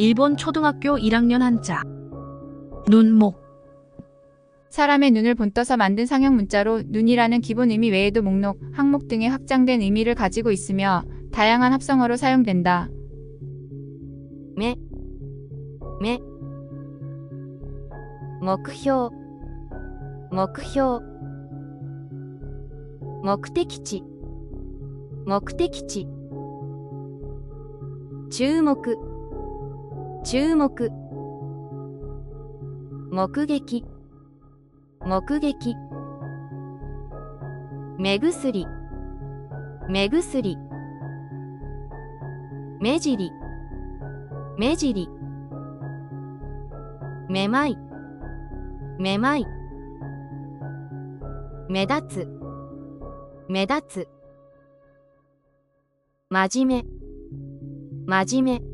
일본 초등학교 1학년 한자. 눈목. 사람의 눈을 본떠서 만든 상형 문자로 눈이라는 기본 의미 외에도 목록, 항목 등의 확장된 의미를 가지고 있으며 다양한 합성어로 사용된다. 매, 매, 목표, 목표, 목적지, 목적지, 주목, 注目。目撃。目撃。目薬。目薬。目尻。目尻。めまい。めまい。目立つ。目立つ。真面目。真面目。